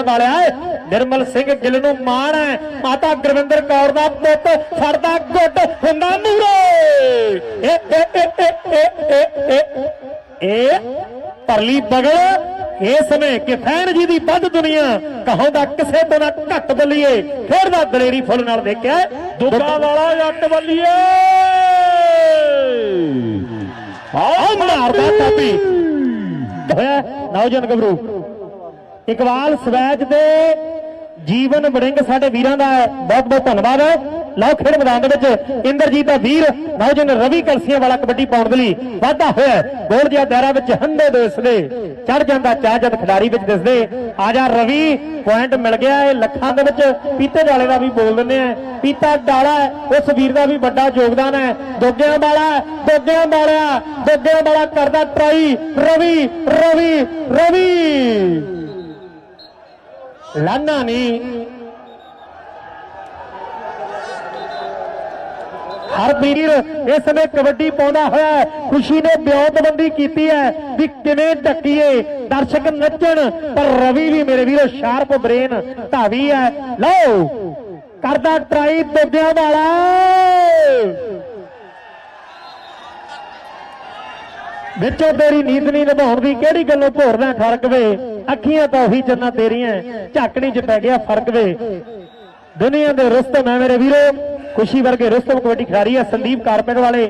ਰਹਿਣ ਵਾਲਾ ਹੈ। ਨਿਰਮਲ ਸਿੰਘ ਗਿੱਲ ਨੂੰ ਮਾਣ ਹੈ। ਮਾਤਾ ਗੁਰਵਿੰਦਰ ਕੌਰ ਦਾ ਪੁੱਤ ਫੜਦਾ ਗੁੱਟ ਹੁੰਦਾ ਮੂਰੇ। ਇਹ ਪਰਲੀ ਬਗਲ ਇਹ ਸਮੇਂ ਕਿ ਫੈਨ ਜੀ ਦੀ ਵੱਧ ਦੁਨੀਆ ਕਹੋਂ ਦਾ ਕਿਸੇ ਤੋਂ ਨਾ ਘੱਟ ਫਿਰ ਖੇਡਦਾ ਦਲੇਰੀ ਫੁੱਲ ਨਾਲ ਦੇਖਿਆ ਦੁੱਗਾ ਵਾਲਾ ਜੱਟ ਬੱਲੀਏ। ਆਹ ਮਾਰਦਾ ਕਾਪੀ। ਹੋਇਆ ਨੌਜਨ ਗਬਰੂ ਇਕਬਾਲ ਸਵੈਜ ਦੇ ਜੀਵਨ ਬੜਿੰਗ ਸਾਡੇ ਵੀਰਾਂ ਦਾ ਹੈ। ਬਹੁਤ ਬਹੁਤ ਧੰਨਵਾਦ। ਲਓ ਖੇਡ ਮੈਦਾਨ ਦੇ ਵਿੱਚ ਇੰਦਰਜੀਤ ਦਾ ਵੀਰ ਨੌਜਵਾਨ ਰਵੀ ਕਲਸੀਆਂ ਵਾਲਾ ਕਬੱਡੀ ਪਾਉਣ ਦੇ ਲਈ ਵਾਧਾ ਹੋਇਆ। ਗੋਲ ਜਿਹਾ ਦਾਇਰਾ ਵਿੱਚ ਹੰਦੇ ਦਿਸਦੇ ਚੜ ਜਾਂਦਾ ਚਾਹ ਜਦ ਖਿਡਾਰੀ ਵਿੱਚ ਦਿਸਦੇ ਆ ਜਾ ਰਵੀ ਪੁਆਇੰਟ ਮਿਲ ਗਿਆ ਇਹ ਲੱਖਾਂ ਦੇ ਵਿੱਚ। ਪੀਤੇ ਡਾਲੇ ਦਾ ਵੀ ਬੋਲ ਦਿੰਦੇ ਆ। ਪੀਤਾ ਡਾਲਾ, ਉਸ ਵੀਰ ਦਾ ਵੀ ਵੱਡਾ ਯੋਗਦਾਨ ਹੈ। ਦੋਗਿਆਂ ਵਾਲਾ ਦੋਗਿਆਂ ਵਾਲਾ ਦੋਗਿਆਂ ਵਾਲਾ ਕਰਦਾ ਟਰਾਈ। ਰਵੀ ਰਵੀ ਰਵੀ। ਲਾਨਾ ਨਹੀਂ ਹਰ ਵੀਰ ਇਸ ਸਮੇਂ ਕਬੱਡੀ ਪਾਉਂਦਾ ਹੋਇਆ ਖੁਸ਼ੀ ਨੇ ਬਿਉਂਤਬੰਦੀ ਕੀਤੀ ਹੈ ਵੀ ਕਿਵੇਂ ਟੱਕੀਏ ਦਰਸ਼ਕ ਨੱਚਣ, ਪਰ ਰਵੀ ਵੀ ਮੇਰੇ ਵੀਰੋ ਸ਼ਾਰਪ ਬ੍ਰੇਨ ਧਾਵੀ ਹੈ। ਲਓ, ਕਰਦਾ ਟਰਾਈ ਦੁੱਬਿਆਂ ਵਾਲਾ। ਵਿੱਚੋਂ ਤੇਰੀ ਨੀਤ ਨਹੀਂ ਨਿਭਾਉਣ ਦੀ ਕਿਹੜੀ ਗੱਲੋਂ ਭੋਰਦਾ ਫ਼ਰਕ ਵੇ ਅੱਖੀਆਂ ਤਾਂ ਉਹੀ ਜੰਨਾ ਤੇਰੀਆਂ, ਝਾਕਣੀ 'ਚ ਪੈ ਗਿਆ ਫ਼ਰਕ ਵੇ। ਦੁਨੀਆ ਦੇ ਰੁਸਤਮ ਹੈ ਮੇਰੇ ਵੀਰੋ, ਖੁਸ਼ੀ ਵਰਗੇ ਰੁਸਤਮ ਕਬੱਡੀ ਖਿਡਾਰੀ ਹੈ ਸੰਦੀਪ ਕਾਰਪੇਟ ਵਾਲੇ।